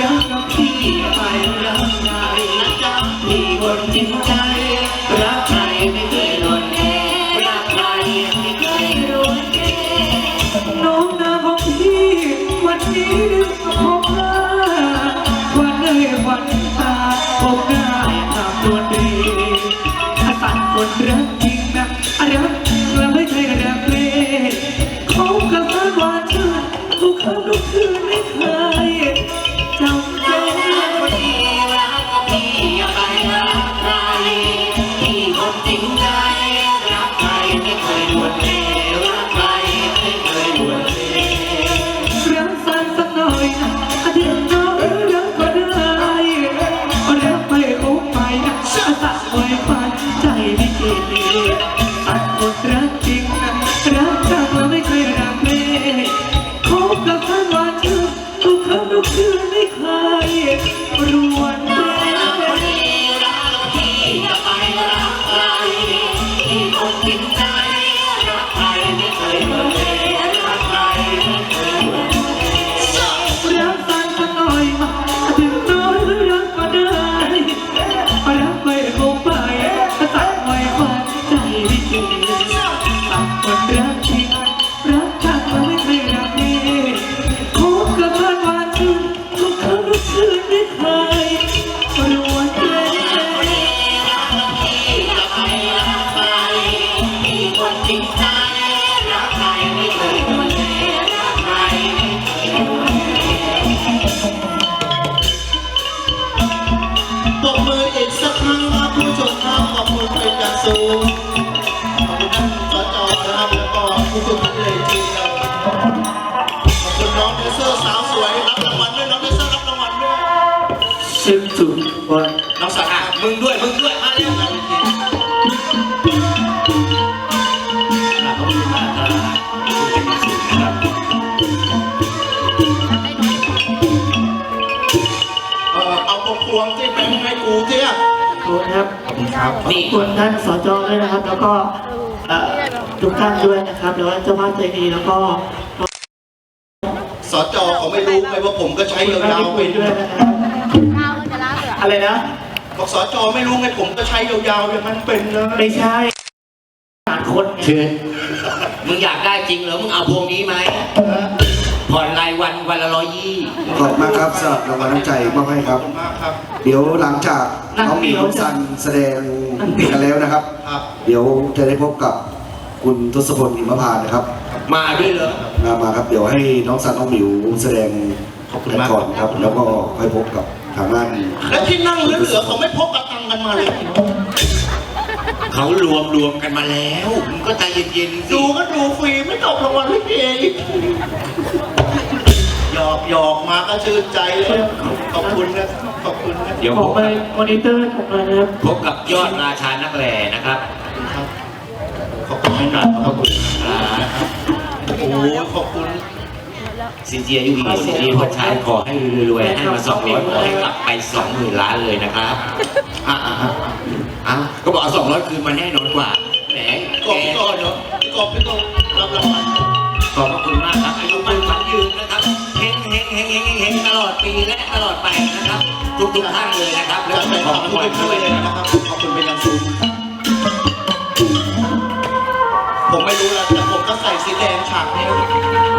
รักกับพี่ สูงขอบคุณท่านสจนะครับแล้วก็ผู้ชมทุกเลยที่ ครับขอบคุณท่านสจด้วยนะครับ แล้วก็เอ่อทุกท่านด้วยนะครับแล้วก็เจ้าภาพใจดีแล้วก็สจเขาไม่รู้ไงว่าผมก็ใช้คุณยาวท่านที่ๆคุยด้วยนะครับข้าวจะล้างเหรออะไรนะ บอกสจไม่รู้ไงผมก็ใช้ยาวๆอย่างนั้นเป็นนะไม่ใช่สารคนไงคือมึงอยากได้จริงเหรอ มึงเอาพวงนี้ไหม ผ่อนรายวันวันละร้อยยี่ ขอบคุณมากครับสำหรับรางวัลน้ำใจมอบให้คขอรับบคุณมากครับ เดี๋ยวหลังจากน้องหมีน้องซันแสดงกันแล้วนะครับ ครับ เดี๋ยวจะได้พบกับคุณทศพลหิมพานต์นะครับ มาด้วยเหรอ มามาครับ เดี๋ยวให้น้องซันน้องหมิวแสดงขอบคุณกันมาก ก่อนครับ แล้วก็ค่อยพบกับทางด้าน แล้วที่นั่งเหลือๆเขาไม่พกกระตังกันมาเลย เขารวมรวมกันมาแล้วมึงก็ใจเย็นๆสิดูก็ดูฟรีไม่ตกรางวัลลิเกอีกหยอกหยอกมาก็ชื่นใจเลย ขอบคุณนะขอบคุณนะเดี๋ยวขพอบไปกับมอนิเตอร์ผมเลยนะครับพบกับยอดราชานักแหล่นะครับ ครับ ขอบคุณให้หน่อยขอบคุณอ่าโอ้ยขอบคุณซินเจียยูวีซินเจียพัชชัยขอให้รวยๆให้มาสองร้อยขอให้กลับไปสองหมื่นล้านเลยนะครับ อะอะอะ อะก็บอกสองร้อยคืนมาแน่นอนกว่า แหมกบแกพี่กบเนาะพี่กบพี่กบรับรับรางวัลขอบพระคุณมากครับอายุมันขวัญยืนนะครับเฮงเฮงเฮงเฮงเฮงตลอดปีและตลอดไปนะครับ ทุกทุกๆท่านเลยนะครับ แล้วก็ขอบคุณด้ด้วยเลยนะครับบขอบคุณเป็นอย่างสูงผมไม่รู้แล้วแต่ผมก็ใส่สีแดงฉากนี้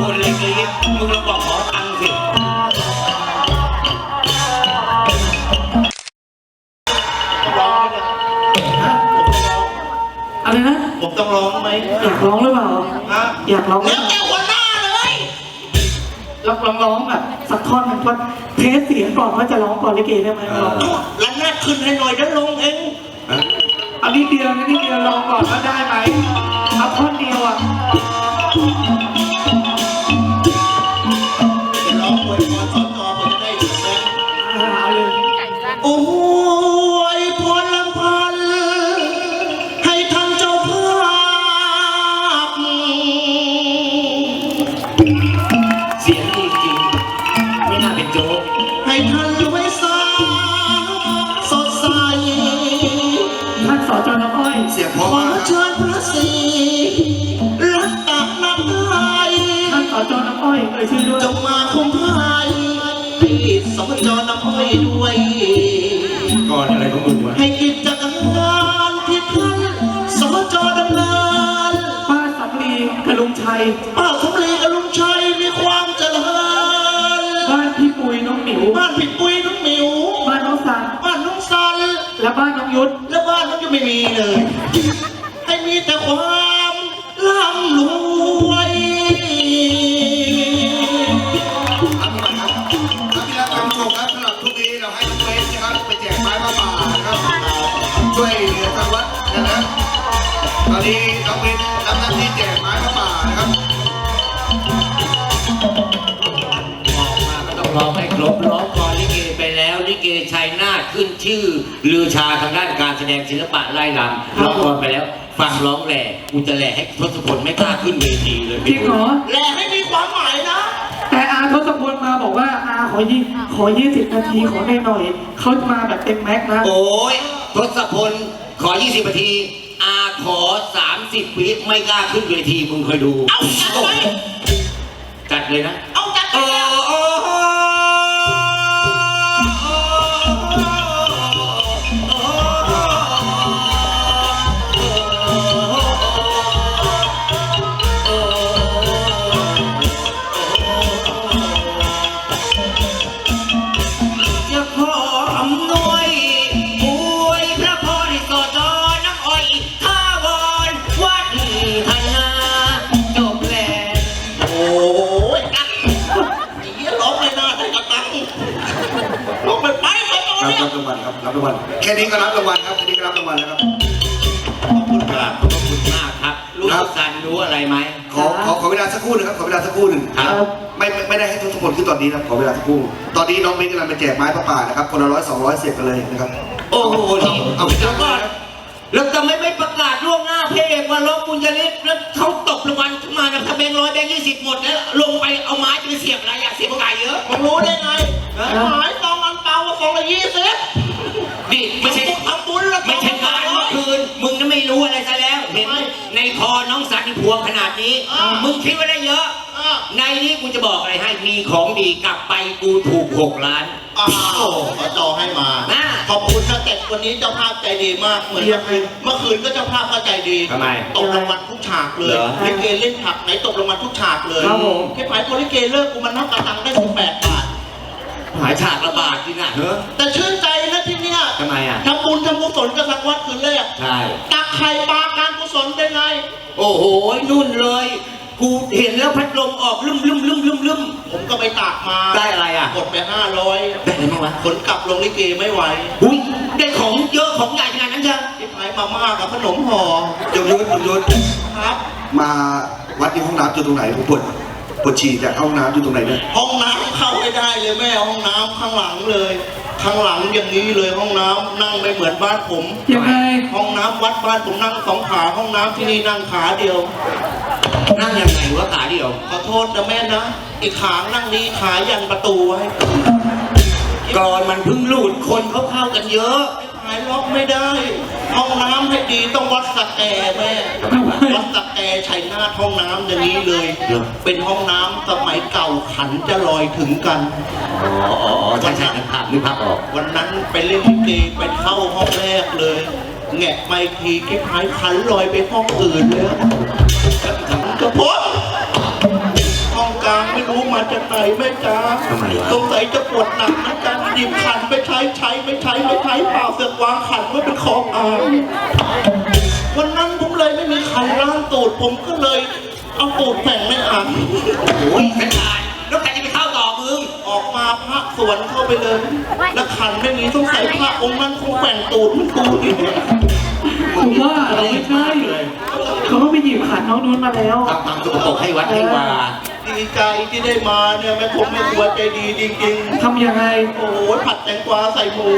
คนเลยทีนี้มึงลองบอกขอตังค์สิต้องร้องไหมเนี่ยฮะผมต้องร้องอะไรนะผมต้องร้องไหมอยากร้องหรือเปล่าฮะอยากร้องไหมแล้วแต่หัวหน้าเลยลองลองร้องแบบสักท่อนหนึ่งท่อนเทสเสียงก่อนว่าจะร้องก่อนลิเกได้ไหมลองแล้วหน้าขึ้นให้หน่อยแล้วลงเองเอานิดเดียวนะนิดเดียวลองก่อนว่าได้ไหม ยเอ่ยชื่อด้วยจงมาคุ้มภัยให้สมจรน้ำห้อยด้วย ก่อนอะไรของมึงวะให้กิจการที่ท่านสมจรดำเนินป้าสำลีกระลุงชัยป้าสมรีกับลุงชัยมีความเจริญบ้านพี่ปุยน้องหมิวบ้านผิดปุ้ยน้องหมิวบ้านน้องสันบ้านน้องสันและบ้านน้องยุทธและบ้านน้องจะไม่มีเลย ให้มีแต่ความ ตอนนี้น้องเวสทำหน้าที่แจกไม้ผ้าป่านะครับบอกมาก็ต้องร้องให้ครบร้องก่อนลิเกไปแล้วลิเกชัยนาทขึ้นชื่อลือชาทางด้านการแสดงศิลปะไล่ลำร้องกอนไปแล้ว ฟังร้องแหล่กูจะแหล่ให้ทศพลไม่กล้าขึ้นเวทีเลยจริงเหรอ แหละให้มีความหมายนะ แต่อาทศพลมาบอกว่าอาขอยี่ขอยี่สิบนาทีขอได้หน่อยเขามาแบบเต็มแม็กซ์นะ โอ้ยทศพลขอ 20นาที ขอ 30 วิไม่กล้าขึ้นเวทีมึงเคยดู เอาจัดไว้จัดเลยนะ รับรางวัลครับรับรางวัลแค่นี้ก็รับรางวัลครับแค่นี้ก็รับรางวัลแล้วครับ ขอบคุณครับขอบคุณคุณมากครับรู้สันรู้อะไรไหม ขอขอขอเวลาสักครู่นะครับขอเวลาสักครู่หนึ่งครับ ไม่ไม่ไม่ได้ให้ทุกคนขึ้นตอนนี้นะขอเวลาสักครู่ ตอนนี้น้องเบนกำลังไปแจกไม้ประป่านะครับคนละร้อยสองร้อยเสียบกันเลยนะครับ โอ้โหนี่เอาแล้วก็แล้วจะไม่ไม่ประกาศล่วงหน้าเพเอกว่าลบบุญยฤทธิ์แล้วเขาตกรางวัลขึ้นมานะถ้าแบงค์ร้อยแบงค์ยี่สิบหมดแล้วลงไปเอาไม้จะไปเสียบอะไรอยากเสียบไก่เยอะมึงรู้ได้ไงหายซองอันเพวงขนาดนี้มึงคิดว่าได้เยอะ อ่าในนี้กูจะบอกอะไรให้มีของดีกลับไปกูถูกหกล้าน อ้าวขอจอให้มาน่าขอบคุณนะแต่วันนี้เจ้าภาพใจดีมากเหมือนเมื่อคืนเมื่อคืนก็เจ้าภาพก็ใจดีทำไมตกรางวัลทุกฉากเลยเหรอลิเกเล่นผักไหนตกรางวัลทุกฉากเลยครับผมแค่ขายโพลิเกเลิกกูมันนับกระตังได้สิบแปดบาท หายฉากระบาดจริงอะเฮ้อแต่ชื่นใจนะที่เนี่ยทำไมอะทำบุญทำกุศลกับทางวัดคืนแรกใช่ตักไข่ปลาการกุศลได้ไง โอ้โหนุ่นเลย กูเห็นแล้วพัดลมออกลืมลืมลืมลืมลืมผมก็ไปตักมาได้อะไรอะกดไปห้าร้อยได้อะไรบ้างวะขนกลับลงลิเกไม่ไหวอุ้ยได้ของเยอะของใหญ่ขนาดนั้นเชียวที่ขายมาม่ากับขนมห่อยงยุทธยงยุทธครับ มาวัดที่ห้องน้ำอยู่ตรงไหนผมปวดปวดฉี่จากห้องน้ำอยู่ตรงไหนเนี่ยห้องน้ำเข้า ไม่ได้เลยแม่ห้องน้ำข้างหลังเลย ข้างหลังอย่างนี้เลยห้องน้ำนั่งไม่เหมือนบ้านผม ยังไง ห้องน้ำวัดบ้านผมนั่งสองขาห้องน้ำที่นี่นั่งขาเดียว นั่งยังไงวะขาเดียว ขอโทษนะแม่นะอีกขานั่งนี้ขายันประตูไว้กรอนมันเพิ่งหลุดคนเขาเข้ากันเยอะ หายล็อกไม่ได้ ห้องน้ำให้ดีต้องวัดสแกแม่วัดส แกชัยนาทห้องน้ำอย่างนี้เลย เหรอ เป็นห้องน้ำสมัยเก่าขันจะลอยถึงกัน อ๋ออ๋ออ๋อใช่ใช่นึกภาพนึกภาพออกวันนั้นไปเล่นลิเกไปเข้าห้องแรกเลย แงะไปทีคลิปหายขันลอยไปห้องอื่นแล้วกระพดห้องกลางไม่รู้มาจากไหนแม่จ้าทำไมวะสงสัยจะปวดหนักนะจ๊ะหยิบขันไปใช้ใช้ไม่ใช้ไม่ใช้เปล่าเสือกวางขันไว้เป็นของอายวันนั้นผม เลยไม่มีขันล้างตูดผมก็เลยเอาตูดแฝงในอ่างโอ้ยขนาดแล้วใครจะไปเข้าต่อมึง ออกมาพระสวนเข้าไปเลยแล้วขันไม่มีสงสัยพระองค์นั้นคงแฝงตูดมันกูนี่ผมว่าเราไม่ใช่เขาก็ไปหยิบขันน้องนู้นมาแล้วทำความสกปรกให้วัดให้วา ดีใจที่ได้มาเนี่ยแม่ผมแม่ครัวใจดีจริงทำยังไง ๆ โอ้โหผัดแตงกวาใส่หมู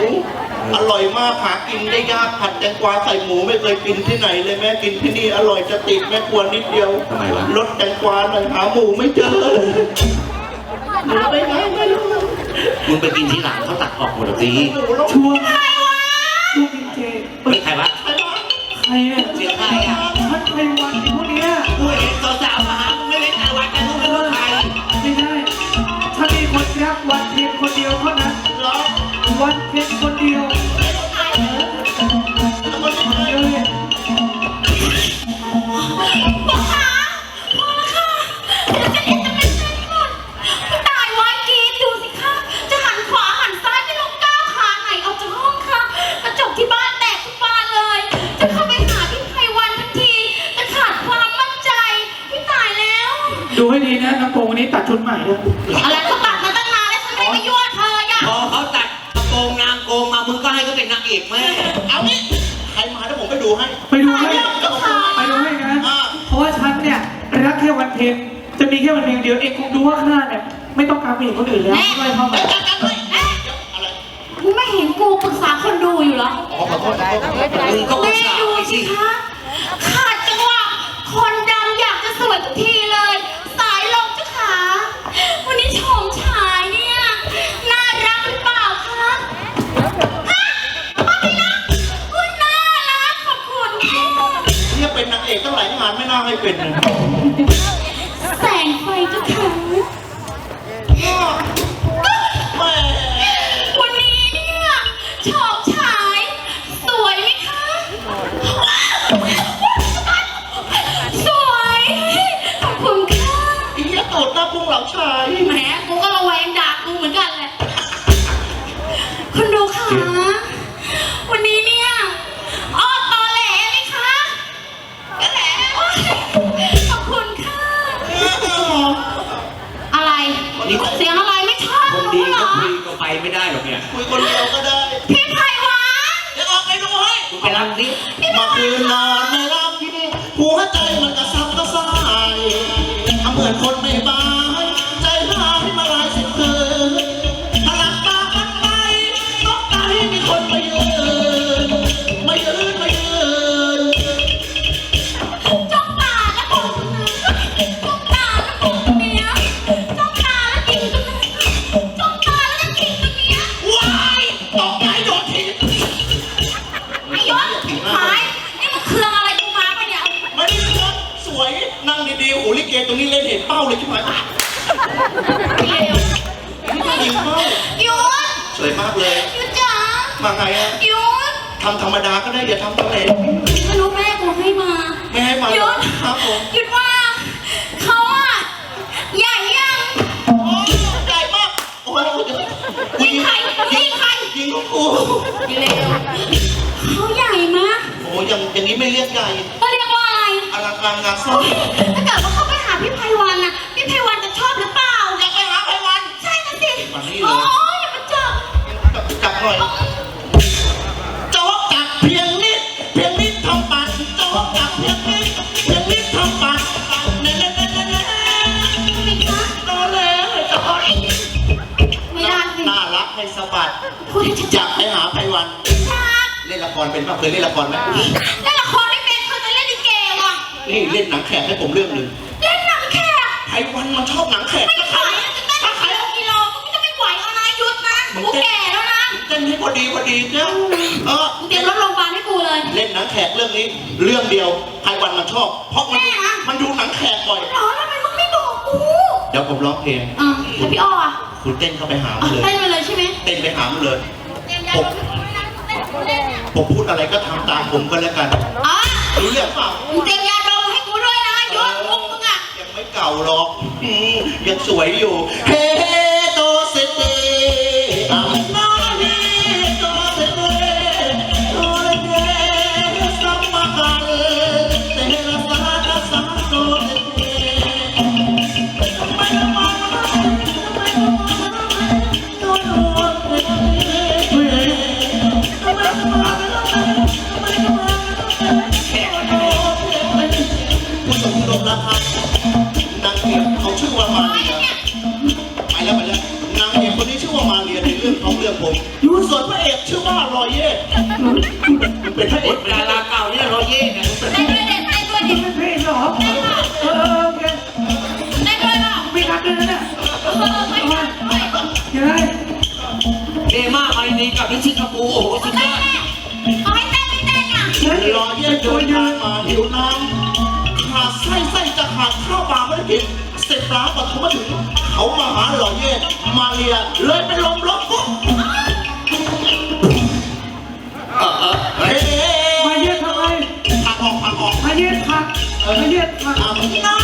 อร่อยมากหากินได้ยากผัดแตงกวาใส่หมูไม่เคยกินที่ไหนเลยแม่กินที่นี่อร่อยจะติดแม่ครัวนิดเดียวทำไมวะ ลดแตงกวาหน่อยหาหมูไม่เจอหมูไปไหนไม่รู้มึงไปกินที่หลังเขาตักออกหมดแล้วสิหมูแล้วช่วงช่วงดีเจเฮ้ยใครวะใครวะใครเนี่ยเสียงใครอะ ชัดไพวันพวกเนี้ยกูเห็นสา เพียงคนเดียวแล้วมันเป็นใครเดียวเนี่ยพ่อคะพ่อคะเดี๋ยวจะเอ็นจะเป็นเส้นหมดตายวันกรีดดูสิคะจะหันขวาหันซ้ายไม่รู้ก้าวขาไหนออกจากห้องคะกระจกที่บ้านแตกทุกบาเลยจะเข้าไปหาพี่ไพวันทันทีแต่ขาดความมั่นใจพี่ตายแล้วดูให้ดีนะน้ำโปงวันนี้ตัดชุดใหม่ด้วยอะไรก็ตั กแม่ เอางี้ใครมาแล้วผมไปดูให้ ไปดูให้ตายแล้วเจ้าค่ะไปดูให้นะ อ่า เพราะว่าฉันเนี่ยรักแค่วันเพ็ญจะมีแค่วันเพ็ญเดียวเองคงดูว่าข้าเนี่ยไม่ต้องการผู้หญิงคนอื่นแล้วไม่เข้ามาอะไรมึงไม่เห็นกูปรึกษาคนดูอยู่เหรอ อ๋อขอโทษขอโทษขอโทษมึงก็อุแม่ตส่าห์ดูไปสิสิคะ เนี่ยเป็นนางเอกตั้งหลายงานไม่น่าให้เป็นเลยแสงไฟเจ้าขาแม่ มื่อคืนนอนไม่หลับหัวใจมันกระซับกระส่ายทำเหมือนคนไม่บ้าามาไงอะหยุดทำธรรมดาก็ได้อย่าทำตะเลไม่รู้แม่กูให้มา ไม่ให้มาหยุด ครับผมหยุดว่าเขาอะใหญ่ยังใหญ่มากโอ้โหยิงใครยิงใครยิงลูกกูเร็วเขาใหญ่มากโอ้ยังอย่างนี้ไม่เรียกใหญ่เขาเรียกว่าอะไรอลังการงานสร้างถ้าเกิดว่า สะบัดพูดให้ชัดอยากไปหาไพวันๆเล่นละครเป็นป่ะเคยเล่นละครไหมเล่นละครไม่เป็นเขาจะเล่นลิเกว่ะนี่เล่นหนังแขกให้ผมเรื่องหนึ่งเล่นหนังแขกไพวันมันชอบหนังแขกไม่ไหวอะจะเต้นกิโลกิโลก็จะไม่ไหวเอานะหยุดนะกูแก่แล้วนะเต้นให้พอดีพอดีเนี่ยเออมึงเตรียมรถโรงพยาบาลให้กูเลย เล่นหนังแขกเรื่องนี้ เรื่องเดียวไพวันมันชอบ เพราะมันแม่นะมันดูหนังแขกบ่อย เดี๋ยวผมร้องเพลง อะแล้วพี่อ้ออะคุณเต้นเข้าไปหามัอะนเลย เต้นไปเลยใช่ไหมเต้นไปหามันเลยเตรียมยาดมให้กูด้วยนะเต้นกูเล่นเนี่ยผมพูดอะไรก็ทำตามผมก็แล้วกันอะรู้เรื่องเปล่ามึงเตรียมยาดมให้กูด้วยนะหยุดมุกมึงอะยังไม่เก่าหรอกอืมยังสวยอยู่ เฮโตเซเตอา รื่องของเรื่องผมอยู่ส่วนพระเอกชื่อว่ารอยเย่เป็นพระเอโอ๊กยดาราเก่าเนี่ยโรเย่เนี่ยเต้นด้วยเด็ดเต้นด้วยเด็ดเพลงเหรอเออโอเคเต้นด้วยเปล่าไม่รักเลยนะเนี่ยเออไม่ทันไม่ทันยังไงเดม่ามานีกับนิชิคาปูโอ้โหสุดยเต้อนดแน่เอาให้เต้นไม่เต้นอะเฮ้ยรอยเย่โดนทางมาหิวน้ำขาดไส้ไส้จะขาดข้าวปลาไม่ได้กินเสร็จปลาปะเขามาถึงเขามาหารอยเย่มาเรียเลยเป็นลมล้มปุ๊บ ไมาเย็ดผักทำนา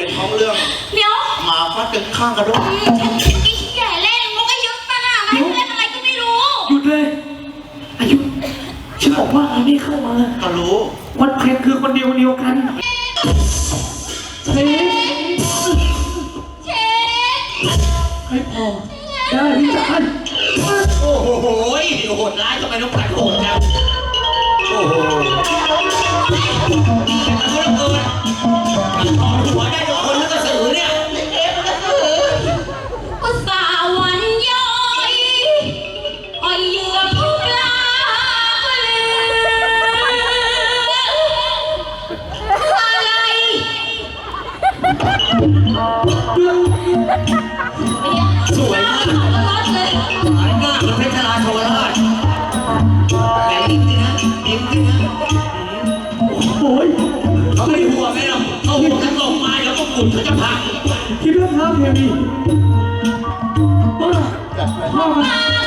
เนี่ยจบในท้องเรื่องเดี๋ยวหมาฟัดกันข้างกระโดดอืมฉันเมื่อกี้แก่เล่นมุกก็ยึดมาน่ะไม่เล่นอะไรก็ไม่รู้ หยุดเลยอายุฉันบอกว่าอันนี้เข้ามาก็รู้วันเพ็ญคือคนเดียวเดียวกันเฮ้ยเช็ดไม่พอได้พี่จานโอ้โหโหดร้ายทำไมต้องตัด สวยมากหวานมากมันเพชรนาโชว์ราชแต่ดิ้นสินะดิ้นสินะโอ้ยเขาไม่หัวแไหมหรอกเขาหัวงทั้งลงไมาแล้วก็กุ่นเขาจะพังคิดว่าท้าเพลีบ้าพ่อมั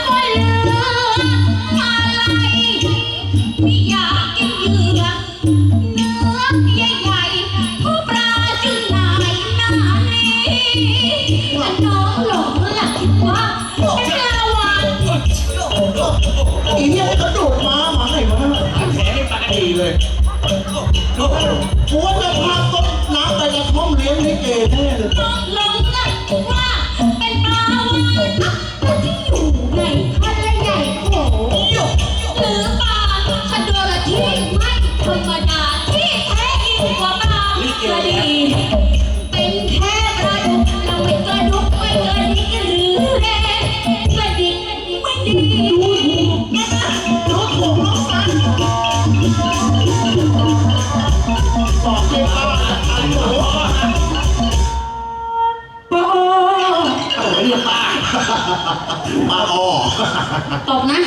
ตบนะ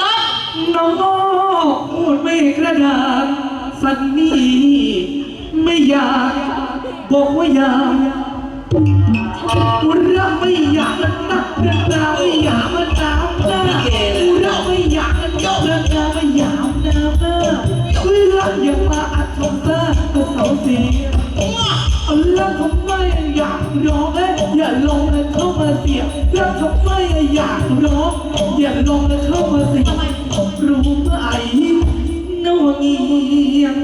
ตบ น้องโง่พูดไม่กระดาษสันนี่ไม่อยาก บอกว่าอยากกูรักไม่อยากมันนักกระดาษไม่อยากมันดัก อยากร้องอย่าลงและเข้ามาสิรู้เมื่อไหร่นวงเงียง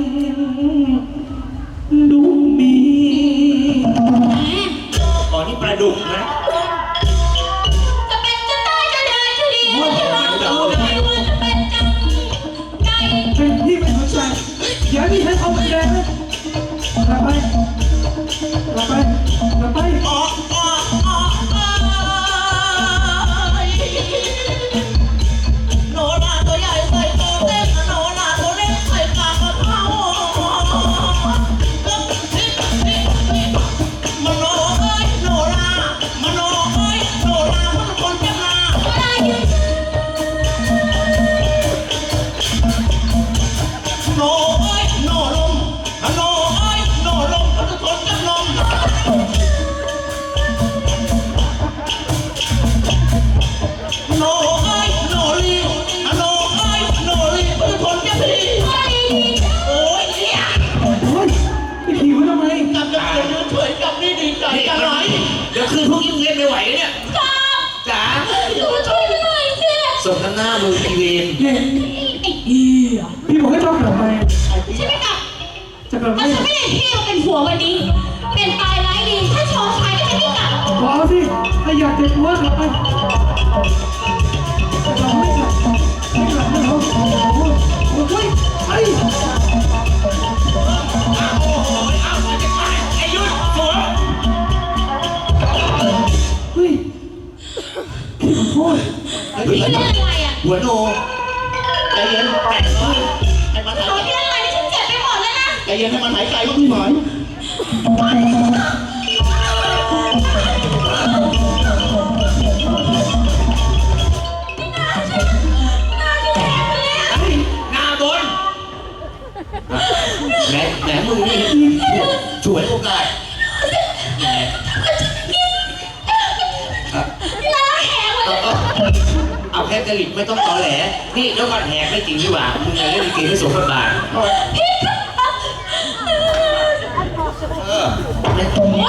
ก็ฉันไม่ได้ที่มาเป็นผัววันนี้ เป็นตายร้ายดีถ้าชอชายก็จะไม่กลับขอสิถ้าอยากเจ็บหัวกลับไปหัวโนใจเย็น ใจเย็นให้มันหายใจลูกพี่หมอนแหมแหมมึงนี่ฉวยโอกาสเอาแค่กระหลิบไม่ต้องตอแหล นี่แล้วก็อนแหกไม่จริงดีกว่า มึงเล่นลิเกไม่สมบทบาท เล็กตรงนี้ข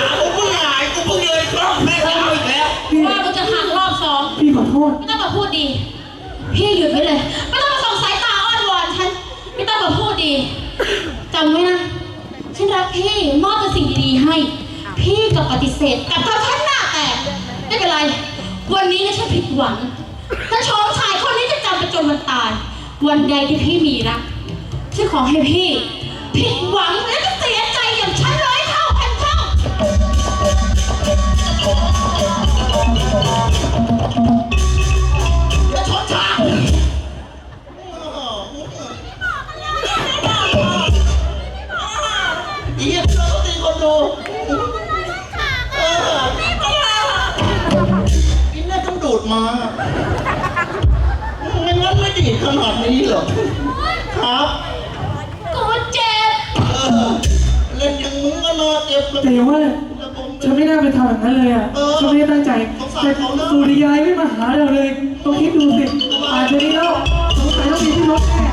ากูเพิ่งหายกูเพิ่งเลยกล้องแม่งเอาอีกแล้วพี่ขอโทษ จำไว้นะ ฉันรักพี่มอบแต่สิ่งดีๆให้ พี่กับปฏิเสธกลับทำท่านหน้าแตกไม่เป็นไร วันนี้นะฉันผิดหวัง วันใดที่พี่มีนะกฉันขอให้พี่ผิดหวังนะ ขนาดนี้เหรอ ครับ กูเจ็บ เออเล่นอย่างมึงก็น่าเจ็บเลยแต่ว่าแล้วผมฉันไม่น่าไปทำอย่างนั้นเลยอะเออฉันไม่ได้ตั้งใจสงสารแต่เขานะสุริยายไม่มาหาเราเลยต้องคิดดูสิป่านนี้แล้วสงสัยต้องมีที่รถแน่